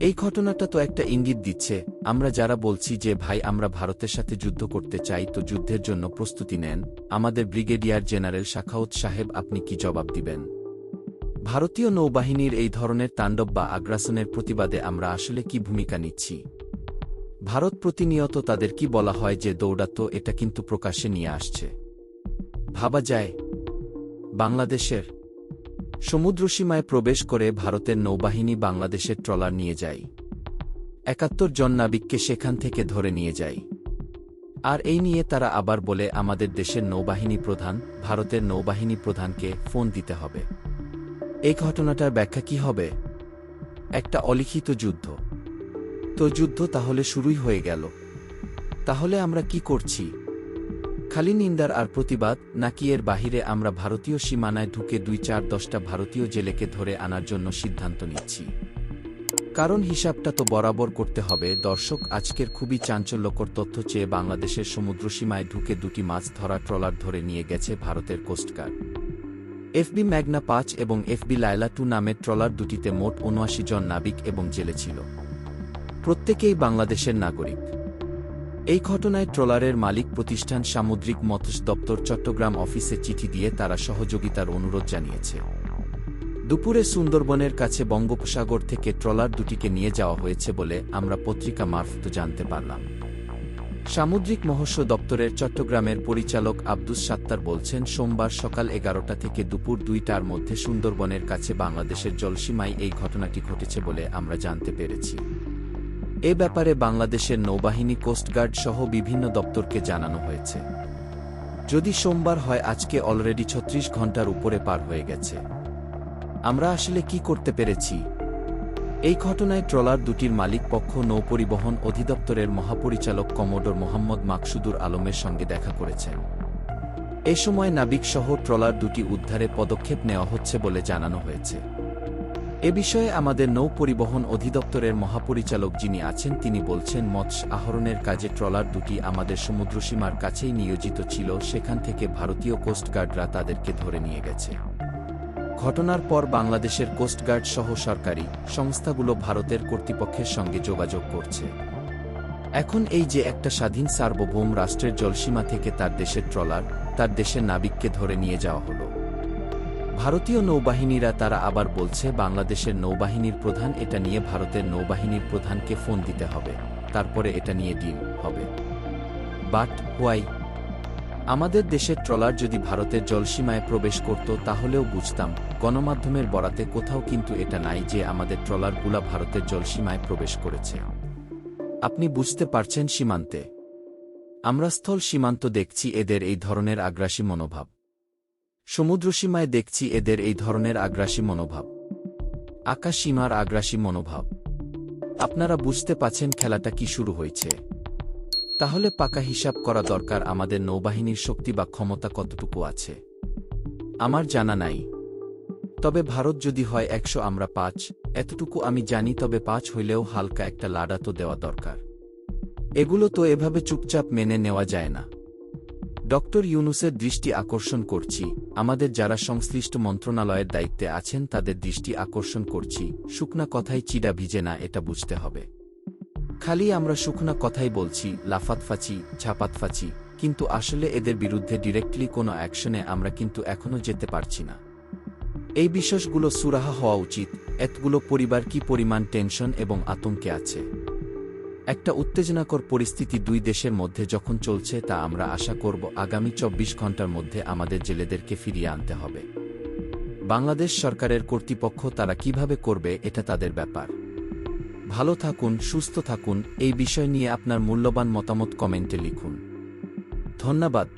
এই ঘটনাটা তো একটা ইঙ্গিত দিচ্ছে, আমরা যারা বলছি যে, ভাই, আমরা ভারতের সাথে যুদ্ধ করতে চাই, তো যুদ্ধের জন্য প্রস্তুতি নেন। আমাদের ব্রিগেডিয়ার জেনারেল শাখাউত সাহেব আপনি কি জবাব দিবেন? ভারতীয় নৌবাহিনীর এই ধরনের তাণ্ডব বা আগ্রাসনের প্রতিবাদে আমরা আসলে কি ভূমিকা নিচ্ছি? ভারত প্রতিনিয়ত তাদের কি বলা হয় যে দৌড়াতো এটা কিন্তু প্রকাশ্যে নিয়ে আসছে। ভাবা যায়, বাংলাদেশের সমুদ্রসীমায় প্রবেশ করে ভারতের নৌবাহিনী বাংলাদেশের ট্রলার নিয়ে যায়। একাত্তর জন নাবিককে সেখান থেকে ধরে নিয়ে যায়। আর এই নিয়ে তারা আবার বলে, আমাদের দেশের নৌবাহিনী প্রধান, ভারতের নৌবাহিনী প্রধানকে ফোন দিতে হবে। এই ঘটনাটার ব্যাখ্যা কি হবে? একটা অলিখিত যুদ্ধ। তো যুদ্ধ তাহলে শুরুই হয়ে গেল। তাহলে আমরা কি করছি? খালি নিন্দার আর প্রতিবাদ, নাকি এর বাহিরে আমরা ভারতীয় সীমানায় ঢুকে দুই চার দশটা ভারতীয় জেলেকে ধরে আনার জন্য সিদ্ধান্ত নিচ্ছি। কারণ হিসাবটা তো বরাবর করতে হবে। দর্শক, আজকের খুবই চাঞ্চল্যকর তথ্য চেয়ে বাংলাদেশের সমুদ্রসীমায় ঢুকে দুটি মাছ ধরা ট্রলার ধরে নিয়ে গেছে ভারতের কোস্টগার্ড এফবি ম্যাগনা পাঁচ এবং এফবি লায়লা টু নামের ট্রলার দুটিতে মোট উনআশি জন নাবিক এবং জেলে ছিল। প্রত্যেকেই বাংলাদেশের নাগরিক। এই ঘটনায় ট্রলারের মালিক প্রতিষ্ঠান সামুদ্রিক মৎস্য দপ্তর চট্টগ্রাম অফিসে চিঠি দিয়ে তারা সহযোগিতার অনুরোধ জানিয়েছে। দুপুরে সুন্দরবনের কাছে বঙ্গোপসাগর থেকে ট্রলার দুটিকে নিয়ে যাওয়া হয়েছে বলে আমরা পত্রিকা মারফত জানতে পারলাম। সামুদ্রিক মৎস্য দপ্তরের চট্টগ্রামের পরিচালক আব্দুস সাত্তার বলছেন, সোমবার সকাল এগারোটা থেকে দুপুর দুইটার মধ্যে সুন্দরবনের কাছে বাংলাদেশের জলসীমায় এই ঘটনাটি ঘটেছে বলে আমরা জানতে পেরেছি। এ ব্যাপারে বাংলাদেশের নৌবাহিনী কোস্টগার্ড সহ বিভিন্ন দপ্তরকে জানানো হয়েছে। যদি সোমবার হয়, আজকে অলরেডি ছত্রিশ ঘণ্টার উপরে পার হয়ে গেছে। আমরা আসলে কি করতে পেরেছি? এই ঘটনায় ট্রলার দুটির মালিক পক্ষ নৌপরিবহন অধিদপ্তরের মহাপরিচালক কমোডর মোহাম্মদ মাকসুদুর আলমের সঙ্গে দেখা করেছেন। এ সময় নাবিক সহ ট্রলার দুটি উদ্ধারে পদক্ষেপ নেওয়া হচ্ছে বলে জানানো হয়েছে। এ বিষয়ে আমাদের নৌ পরিবহন অধিদপ্তরের মহাপরিচালক যিনি আছেন, তিনি বলছেন, মৎস্য আহরণের কাজে ট্রলার দুটি আমাদের সমুদ্রসীমার কাছেই নিয়োজিত ছিল, সেখান থেকে ভারতীয় কোস্টগার্ডরা তাদেরকে ধরে নিয়ে গেছে। ঘটনার পর বাংলাদেশের কোস্টগার্ড সহ সরকারি সংস্থাগুলো ভারতের কর্তৃপক্ষের সঙ্গে যোগাযোগ করছে। এখন এই যে একটা স্বাধীন সার্বভৌম রাষ্ট্রের জলসীমা থেকে তার দেশের ট্রলার, তার দেশের নাবিককে ধরে নিয়ে যাওয়া হলো। ভারতীয় নৌবাহিনীরা তারা আবার বলছে, বাংলাদেশের নৌবাহিনীর প্রধান, এটা নিয়ে ভারতের নৌবাহিনীর প্রধানকে ফোন দিতে হবে। তারপরে এটা নিয়ে ডিল হবে। But why? আমাদের দেশের ট্রলার যদি ভারতের জলসীমায় প্রবেশ করত, তাহলেও বুঝতাম, গণমাধ্যমের বরাতে কোথাও কিন্তু এটা নাই যে আমাদের ট্রলারগুলা ভারতের জলসীমায় প্রবেশ করেছে। আপনি বুঝতে পারছেন সীমান্তে। আমরা স্থল সীমান্ত দেখছি, এদের এই ধরনের আগ্রাসী মনোভাব। সমুদ্রসীমায় দেখছি এদের এই ধরনের আগ্রাসী মনোভাব। আকাশ সীমার আগ্রাসী মনোভাব। আপনারা বুঝতে পাচ্ছেন খেলাটা কি শুরু হয়েছে। তাহলে পাকা হিসাব করা দরকার আমাদের নৌবাহিনীর শক্তি বা ক্ষমতা কতটুকু আছে। আমার জানা নাই। তবে ভারত যদি হয় একশো, আমরা পাঁচ। এতটুকু আমি জানি, তবে পাঁচ হইলেও হালকা একটা লাডা তো দেওয়া দরকার। এগুলো তো এভাবে চুপচাপ মেনে নেওয়া যায় না। ডক্টর ইউনুসের দৃষ্টি আকর্ষণ করছি, আমাদের যারা সংশ্লিষ্ট মন্ত্রণালয়ের দায়িত্বে আছেন তাদের দৃষ্টি আকর্ষণ করছি, শুকনা কথাই চিডা ভিজে না, এটা বুঝতে হবে। খালি আমরা শুকনা কথাই বলছি লাফাতফাচি ঝাপাতফাচি কিন্তু আসলে এদের বিরুদ্ধে ডিরেক্টলি কোনো অ্যাকশনে আমরা কিন্তু এখনও যেতে পারছি না। এই বিষয়গুলো সুরাহা হওয়া উচিত, এতগুলো পরিবার কি পরিমাণ টেনশন এবং আতঙ্কে আছে? একটা উত্তেজনাকর পরিস্থিতি দুই দেশের মধ্যে যখন চলছে তা আমরা আশা করব আগামী চব্বিশ ঘণ্টার মধ্যে আমাদের জেলেদেরকে ফিরিয়ে আনতে হবে। বাংলাদেশ সরকারের কর্তৃপক্ষ তারা কীভাবে করবে এটা তাদের ব্যাপার। ভালো থাকুন, সুস্থ থাকুন, এই বিষয় নিয়ে আপনার মূল্যবান মতামত কমেন্টে লিখুন। ধন্যবাদ।